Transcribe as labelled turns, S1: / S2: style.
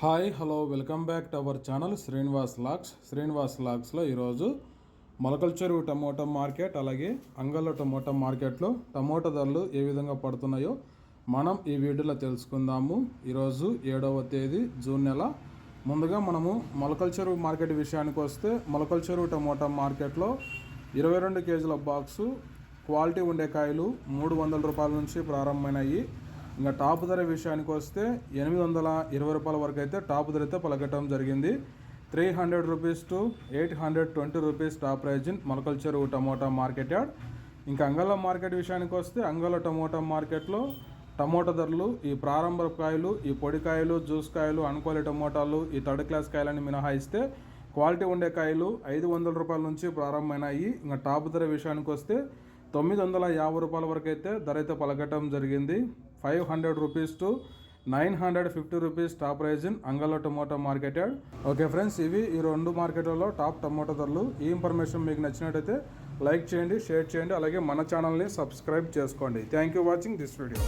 S1: Hi hello welcome back to our channel Srinivas lux Srinivas లాక్స్లో ఈరోజు Molakalacheruvu tomato market అలాగే అంగళ్ళ tomato మార్కెట్లో tomato ధరలు ఏ విధంగా పడుతున్నాయో మనం ఈ వీడియోలో తెలుసుకుందాము. ఈరోజు ఏడవ తేదీ జూన్ నెల. ముందుగా మనము మొలకల చెరువు మార్కెట్ విషయానికి వస్తే మొలకల చెరువు టమోటా మార్కెట్లో ఇరవై రెండు కేజీల బాక్సు క్వాలిటీ ఉండే కాయలు మూడు వందల రూపాయల నుంచి ప్రారంభమైనాయి. ఇంకా టాప్ ధర విషయానికి వస్తే ఎనిమిది వందల ఇరవై రూపాయల వరకు అయితే టాప్ ధర అయితే పలకటం జరిగింది. Three hundred rupees to eight hundred twenty rupees top price in Molakalacheruvu tomato market yard. ఇంకా అంగళ మార్కెట్ విషయానికి వస్తే అంగళ టమోటా మార్కెట్లో టమోటా ధరలు ఈ ప్రారంభ కాయలు ఈ పొడి కాయలు జ్యూస్ కాయలు అనుకోలే టమోటాలు ఈ థర్డ్ క్లాస్ కాయలని మినహాయిస్తే క్వాలిటీ ఉండే కాయలు ఐదు వందల రూపాయల నుంచి ప్రారంభమైనాయి. ఇంకా టాప్ ధర విషయానికి వస్తే తొమ్మిది వందల యాభై రూపాయల వరకు అయితే ధర అయితే పలకటం జరిగింది. Five hundred rupees to nine hundred fifty rupees top price in Angalla tomato marketed. Okay friends ఇవి ఈ రెండు మార్కెట్లలో టాప్ టొమాటో ధరలు. ఈ ఇన్ఫర్మేషన్ మీకు నచ్చినట్టయితే లైక్ చేయండి షేర్ చేయండి అలాగే మన ఛానల్ని సబ్స్క్రైబ్ చేసుకోండి. Thank you watching this video